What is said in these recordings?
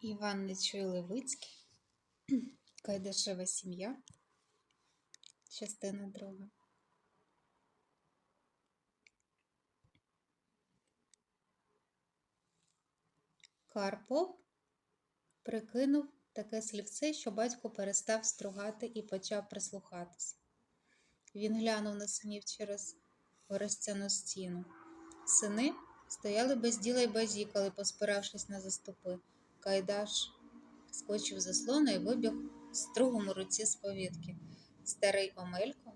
Іван Нечуй Левицький, Кайдашева сім'я, частина друга. Карпов прикинув таке слівце, що батько перестав стругати і почав прислухатися. Він глянув на синів через орестяну стіну. Сини стояли без діла й базікали, поспиравшись на заступи. Кайдаш скочив за слона і вибіг стругом у руці з повідки. Старий Омелько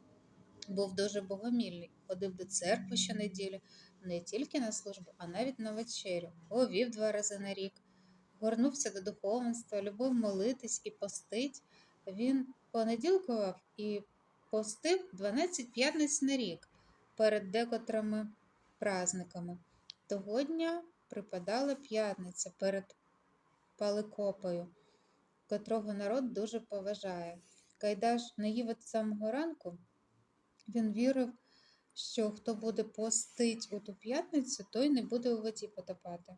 був дуже богомільний, ходив до церкви щонеділі, не тільки на службу, а навіть на вечерю, овів два рази на рік, горнувся до духовенства, любив молитись і постить. Він понеділкував і постив 12 п'ятниць на рік перед декотрими праздниками. Того дня припадала п'ятниця перед Паликопою, котрого народ дуже поважає. Кайдаш не їв від самого ранку. Він вірив, що хто буде постить у ту п'ятницю, той не буде у воді потопати.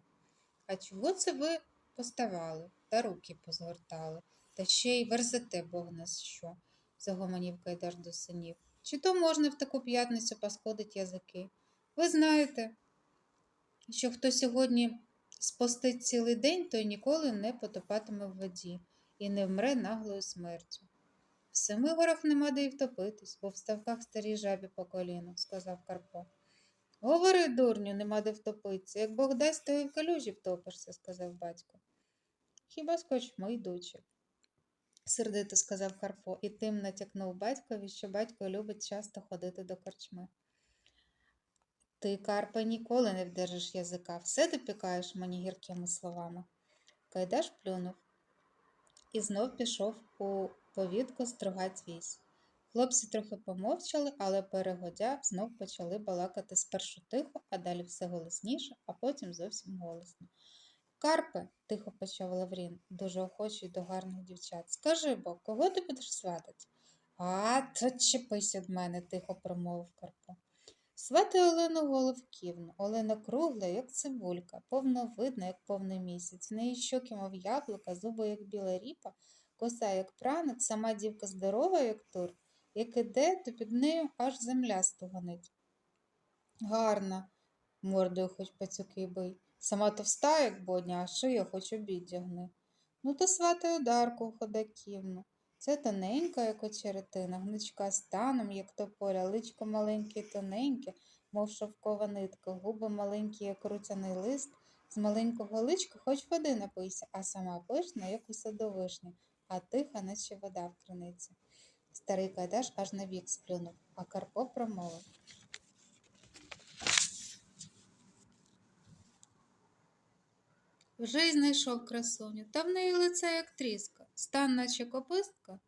А чого це ви поставали та руки позгортали, та ще й верзете Бог нас що? загомонів Кайдаш до синів. Чи то можна в таку п'ятницю паскодить язики? Ви знаєте, що хто сьогодні спостить цілий день, той ніколи не потопатиме в воді і не вмре наглою смертю. В семи горах нема де й втопитись, бо в ставках старій жабі по коліну, сказав Карпо. Говори, дурню, нема де втопитися. Як Бог дасть, то і в калюжі втопишся, сказав батько. Хіба скочмо, йдучи, сердито сказав Карпо, і тим натякнув батькові, що батько любить часто ходити до корчми. Ти, Карпе, ніколи не вдержиш язика, все допікаєш мені гіркими словами. Кайдаш плюнув і знов пішов у повідку стругать вісь. Хлопці трохи помовчали, але перегодя знов почали балакати спершу тихо, а далі все голосніше, а потім зовсім голосно. Карпе, тихо почав Лаврін, дуже охочий до гарних дівчат. Скажи бо, кого ти будеш сватати? А, то чепись від мене, тихо промовив Карпо. Свати Олену Головківну. Олена кругла, як цибулька, повновидна, як повний місяць. В неї щоки, мов яблука, зуби, як біла ріпа, коса, як праник, сама дівка здорова, як тур, як іде, то під нею аж земля стогонить. Гарна, мордою хоч пацюки бий. Сама товста, як бодня, а шия хоч обіддягни. Ну, то свати Одарку Ходаківну. Це тоненька, як очеретина, гнучка станом, як тополя, личко маленьке і тоненьке, мов шовкова нитка, губи маленькі, як рутяний лист, з маленького личка хоч води напийся, а сама пишна, як у садовишні, а тиха, наче вода в криниці. Старий Кайдаш аж на вік сплюнув, а Карпо промовив. Вже й знайшов красуню, та в неї лице, як тріска, стан, наче копистка,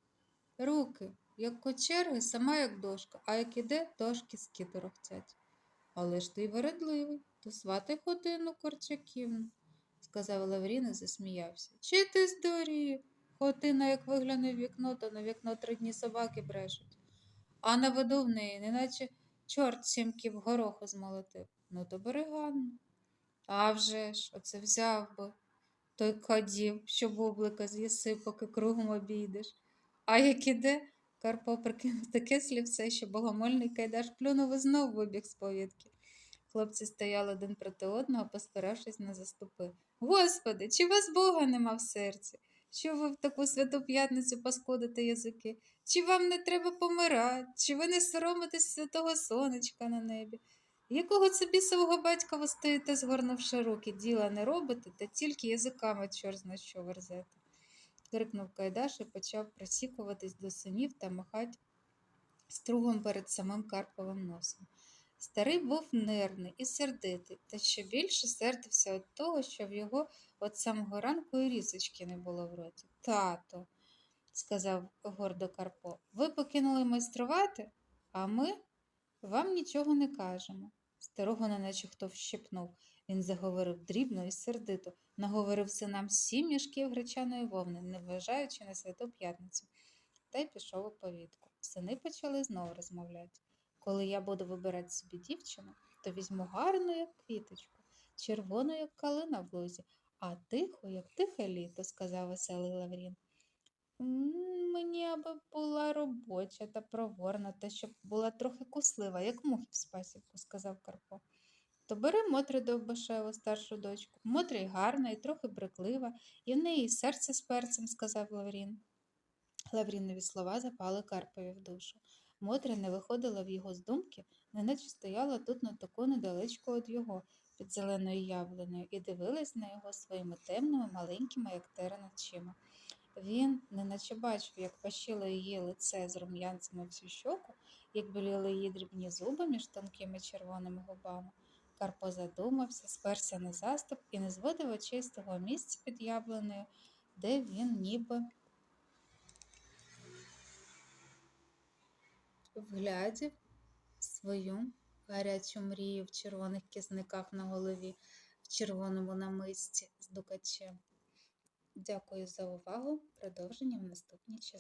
руки, як кочерги, сама як дошка, а як іде, дошки скіти торохтять. Але ж ти й вередливий, то свати хотину корчаківну, сказав Лаврін і засміявся. Чи ти здорів? Хотина, як вигляне в вікно, то на вікно три дні собаки брешуть. А на воду в неї, неначе чорт сім ків гороху змолотив. Ну, то бери Ганну. А вже ж, оце взяв би той кадів, що бублика з'їси, поки кругом обійдеш. А як іде, Карпо прикинув таке слівце, що богомольний кайдаш плюнув і знов вибіг з повідки. Хлопці стояли один проти одного, поспиравшись на заступи. Господи, чи вас Бога нема в серці? Що ви в таку святу п'ятницю паскудите язики? Чи вам не треба помирати? Чи ви не соромитесь святого сонечка на небі? Якого це бісового батька ви стоїте, згорнувши руки, діла не робите, та тільки язиками чорт що верзете. крикнув Кайдаш і почав просікуватись до синів та махати стругом перед самим Карповим носом. Старий був нервний і сердитий, та ще більше сердився від того, що в його від самого ранку і рісочки не було в роті. Тато, сказав гордо Карпо, ви покинули майструвати, а ми вам нічого не кажемо. Старого неначе хто вщипнув. Він заговорив дрібно і сердито, наговорив синам сім мішків гречаної вовни, не вважаючи на святу п'ятницю, та й пішов у повітку. Сини почали знову розмовляти. Коли я буду вибирати собі дівчину, то візьму гарну, як квіточку, червону, як калина в лузі, а тихо, як тихе літо, сказав веселий Лаврін. «М, Мені аби була робоча та проворна, та щоб була трохи куслива, як мухи в спасівку, сказав Карпо. То бери Мотрю Довбашеву, старшу дочку. Мотря й гарна, і трохи бриклива, і в неї серце з перцем, сказав Лаврін. Лаврінові слова запали Карпові в душу. Мотря не виходила в його з думки, неначе стояла тут на таку недалечко від його, під зеленою яблунею, і дивилась на його своїми темними, маленькими, як терен очима. Він неначе бачив, як пащило її лице з рум'янцями всю щоку, як біліли її дрібні зуби між тонкими червоними губами. Карпо задумався, сперся на заступ і не зводив очей з того місця під яблунею, де він ніби вглядів свою гарячу мрію в червоних кізниках на голові, в червоному намисті з дукачем. Дякую за увагу. Продовження в наступній частині.